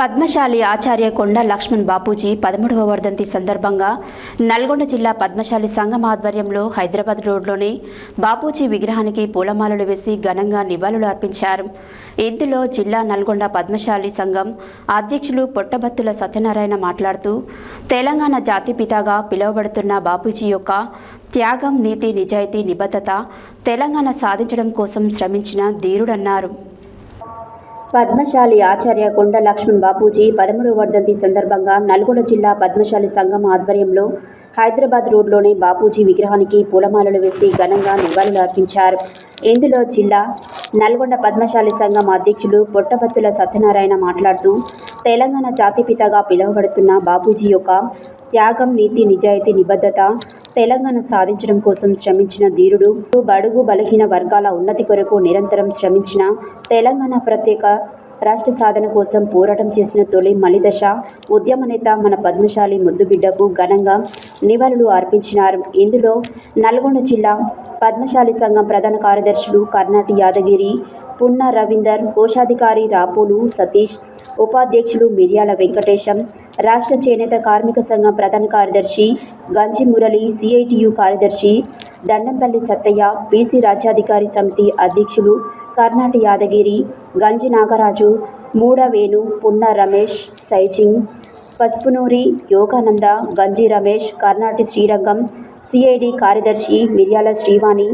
పద్మశాలి ఆచార్య కొండ లక్ష్మణ్ బాపూజీ పదమూడవ వర్ధంతి సందర్భంగా నల్గొండ జిల్లా పద్మశాలి సంఘం ఆధ్వర్యంలో హైదరాబాద్ రోడ్లోని బాపూజీ విగ్రహానికి పూలమాలలు వేసి ఘనంగా నివాళులు అర్పించారు. ఇందులో జిల్లా నల్గొండ పద్మశాలి సంఘం అధ్యక్షులు పొట్టబత్తుల సత్యనారాయణ మాట్లాడుతూ తెలంగాణ జాతిపితాగా పిలువబడుతున్న బాపూజీ యొక్క త్యాగం నీతి నిజాయితీ నిబద్ధత తెలంగాణ సాధించడం కోసం శ్రమించిన ధీరుడన్నారు. పద్మశాలి ఆచార్య కొండ లక్ష్మణ్ బాపూజీ పదమూడవ వర్ధంతి సందర్భంగా నల్గొండ జిల్లా పద్మశాలి సంఘం ఆధ్వర్యంలో హైదరాబాద్ రోడ్లోని బాపూజీ విగ్రహానికి పూలమాలలు వేసి ఘనంగా నివాళులు అర్పించారు. ఇందులో జిల్లా నల్గొండ పద్మశాలి సంఘం అధ్యక్షులు పొట్టపత్తుల సత్యనారాయణ మాట్లాడుతూ తెలంగాణ జాతిపితగా పిలువబడుతున్న బాపూజీ యొక్క త్యాగం నీతి నిజాయితీ నిబద్ధత తెలంగాణ సాధించడం కోసం శ్రమించిన ధీరుడు బడుగు బలహీన వర్గాల ఉన్నతి కొరకు నిరంతరం శ్రమించిన తెలంగాణ ప్రత్యేక రాష్ట్ర సాధన కోసం పోరాటం చేసిన తొలి మలిదశ ఉద్యమ నేత మన పద్మశాలి ముద్దుబిడ్డకు ఘనంగా నివాళులు అర్పించినారు. ఇందులో నల్గొండ జిల్లా పద్మశాలి సంఘం ప్రధాన కార్యదర్శులు కర్ణాటి యాదగిరి పున్న రవీందర్ కోశాధికారి రాపులు సతీష్ ఉపాధ్యక్షులు మిర్యాల వెంకటేశం రాష్ట్ర చేనేత కార్మిక సంఘం ప్రధాన కార్యదర్శి గంజి మురళి సిఐటియు కార్యదర్శి దండంపల్లి సత్తయ్య బీసీ రాజ్యాధికారి సమితి అధ్యక్షులు కర్ణాటి యాదగిరి గంజి నాగరాజు మూడవేణు పున్న రమేష్ సైజింగ్ పసుపునూరి యోగానంద గంజి రమేష్ కర్ణాటి శ్రీరంగం సిఐడి కార్యదర్శి మిర్యాల శ్రీవాణి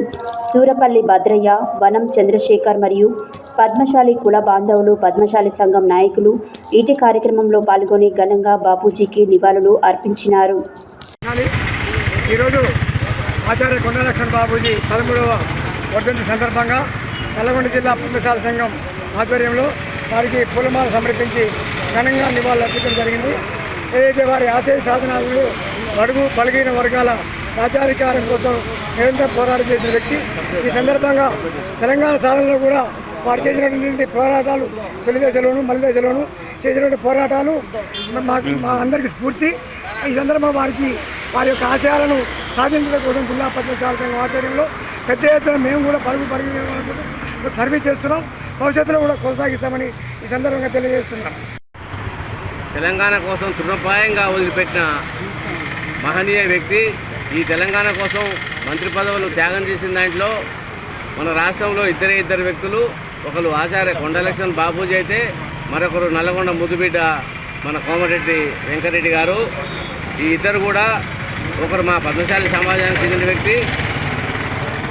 సూరపల్లి భద్రయ్య వనం చంద్రశేఖర్ మరియు పద్మశాలి కుల బాంధవులు పద్మశాలి సంఘం నాయకులు ఇటీ కార్యక్రమంలో పాల్గొని ఘనంగా బాపూజీకి నివాళులు అర్పించినారు. ఈరోజు ఆచార్య కొండ లక్ష్మణ్ బాబూజీ పదమూడవ వర్ధంతి సందర్భంగా నల్లగొండ జిల్లా పుణ్యశాల సంఘం ఆధ్వర్యంలో వారికి పూలమాల సమర్పించి ఘనంగా నివాళులర్పించడం జరిగింది. ఏదైతే వారి ఆశయ సాధనాలను బడుగు పలిగిన వర్గాల రాజ్యాధికారం కోసం నిరంతరం పోరాటం చేసిన వ్యక్తి ఈ సందర్భంగా తెలంగాణ సాధనలో కూడా వారు చేసినటువంటి పోరాటాలు తొలి దశలోను మలి దశలోను చేసినటువంటి పోరాటాలు మాకు మా అందరికీ స్ఫూర్తి. ఈ సందర్భంగా వారికి వారి యొక్క ఆశయాలను సాధించడం కోసం జిల్లా పద్మశాల సంఘం ఆధ్వర్యంలో పెద్ద ఎత్తున మేము కూడా పరుగు పరుగు సర్వీస్ చేస్తున్నాం. భవిష్యత్తులో కూడా కొనసాగిస్తామని ఈ సందర్భంగా తెలియజేస్తున్నాం. తెలంగాణ కోసం తృణప్రాయంగా వదిలిపెట్టిన మహనీయ వ్యక్తి ఈ తెలంగాణ కోసం మంత్రి పదవులు త్యాగం చేసిన దాంట్లో మన రాష్ట్రంలో ఇద్దరే ఇద్దరు వ్యక్తులు ఒకరు ఆచార్య కొండలక్ష్మణ్ బాబూజీ అయితే మరొకరు నల్లగొండ ముద్దుబిడ్డ మన కోమరెడ్డి వెంకరెడ్డి గారు. ఈ ఇద్దరు కూడా ఒకరు మా పద్మశాలి సమాజానికి చెందిన వ్యక్తి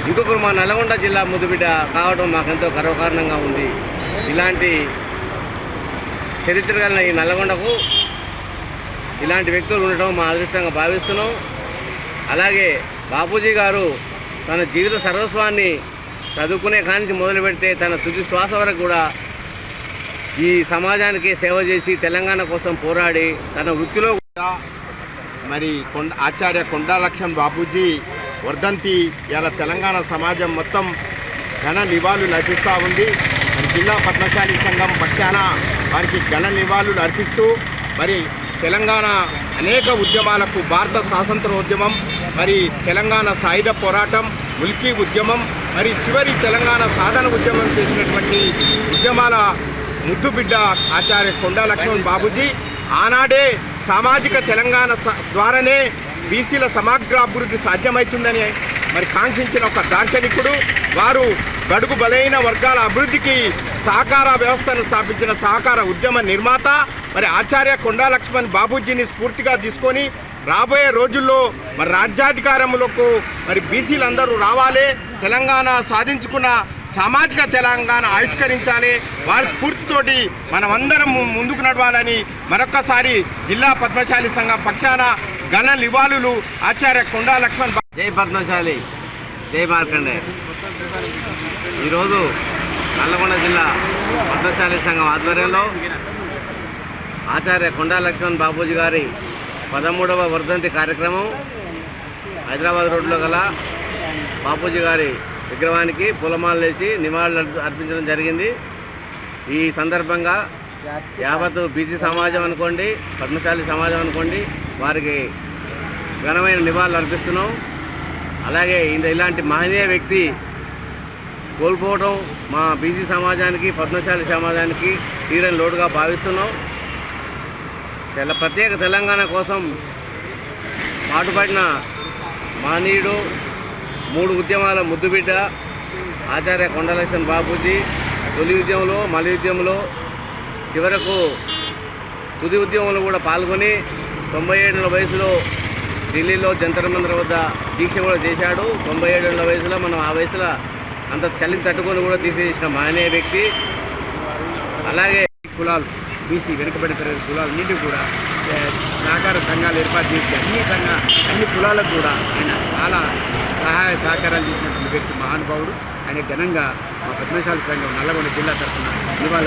ఇంకొకరు మా నల్గొండ జిల్లా ముద్దుబిడ్డ కావడం మాకెంతో గర్వకారణంగా ఉంది. ఇలాంటి చరిత్ర కలిగిన ఈ నల్లగొండకు ఇలాంటి వ్యక్తులు ఉండటం మా అదృష్టంగా భావిస్తున్నాం. అలాగే బాపూజీ గారు తన జీవిత సర్వస్వాన్ని చదువుకునే కానించి మొదలు పెడితే తన తుది శ్వాస వరకు కూడా ఈ సమాజానికి సేవ చేసి తెలంగాణ కోసం పోరాడి తన వృత్తిలో కూడా మరి కొండ ఆచార్య కొండాలక్ష్మణ్ బాపూజీ వర్ధంతి ఇలా తెలంగాణ సమాజం మొత్తం ఘన నివాళులు లభిస్తూ ఉంది. మరి జిల్లా పద్మశాలి సంఘం పక్షాన వారికి ఘన నివాళులు అర్పిస్తూ మరి తెలంగాణ అనేక ఉద్యమాలకు భారత స్వాతంత్ర ఉద్యమం మరి తెలంగాణ సాయుధ పోరాటం ఉల్కీ ఉద్యమం మరి చివరి తెలంగాణ సాధన ఉద్యమం చేసినటువంటి ఉద్యమాల ముద్దు బిడ్డ ఆచార్య కొండా లక్ష్మణ్ బాబుజీ. ఆనాడే సామాజిక తెలంగాణ ద్వారానే బీసీల సమగ్ర అభివృద్ధి సాధ్యమవుతుందని మరి కాంక్షించిన ఒక దార్శనికుడు వారు గడుగు బలైన వర్గాల అభివృద్ధికి సహకార వ్యవస్థను స్థాపించిన సహకార ఉద్యమ నిర్మాత మరి ఆచార్య కొండా లక్ష్మణ్ బాబూజీని స్ఫూర్తిగా తీసుకొని రాబోయే రోజుల్లో మరి రాజ్యాధికారములకు మరి బీసీలందరూ రావాలి తెలంగాణ సాధించుకున్న సామాజిక తెలంగాణ ఆవిష్కరించాలి. వారి స్ఫూర్తితోటి మనమందరం ముందుకు నడవాలని మరొక్కసారి జిల్లా పద్మశాలి సంఘం పక్షాన ఘన నివాళులు ఆచార్య కొండా లక్ష్మణ్ జై పద్మశాలి. జై మార్కండే. ఈరోజు నల్లగొండ జిల్లా పద్మశాలి సంఘం ఆధ్వర్యంలో ఆచార్య కొండా లక్ష్మణ్ బాపూజీ గారి పదమూడవ వర్ధంతి కార్యక్రమం హైదరాబాద్ రోడ్లో గల బాపూజీ గారి విగ్రహానికి పూలమాలలేసి నివాళులు అర్పించడం జరిగింది. ఈ సందర్భంగా యావత్ బీసీ సమాజం అనుకోండి పద్మశాలి సమాజం అనుకోండి వారికి ఘనమైన నివాళులు అర్పిస్తున్నాం. అలాగే ఇలాంటి మహనీయ వ్యక్తి కోల్పోవడం మా బీసీ సమాజానికి పద్మశాలి సమాజానికి తీరని లోటుగా భావిస్తున్నాం. తెల్ల ప్రత్యేక తెలంగాణ కోసం పాటుపడిన మహనీయుడు మూడు ఉద్యమాల ముద్దుబిడ్డ ఆచార్య కొండలక్ష్మణ్ బాపూజీ తొలి ఉద్యమంలో మలి ఉద్యమంలో చివరకు తుది ఉద్యమంలో కూడా పాల్గొని తొంభై ఏడుల వయసులో ఢిల్లీలో జంతర్ మంతర్ వద్ద దీక్ష కూడా చేశాడు. తొంభై ఏడుల వయసులో మనం ఆ వయసులో అంత చలిని తట్టుకొని కూడా దీక్ష చేసిన వ్యక్తి. అలాగే కులాలు. బీసీ వెనుకబడిన తరగతి కులాలన్నింటికి కూడా సహకార సంఘాలు ఏర్పాటు చేసి అన్ని సంఘ అన్ని కులాలకు కూడా ఆయన చాలా సహాయ సహకారాలు చేసినటువంటి వ్యక్తి మహానుభావుడు. ఆయన ఘనంగా మా పద్మశాలి సంఘం నల్లగొండ జిల్లా తరఫున ఇవాళ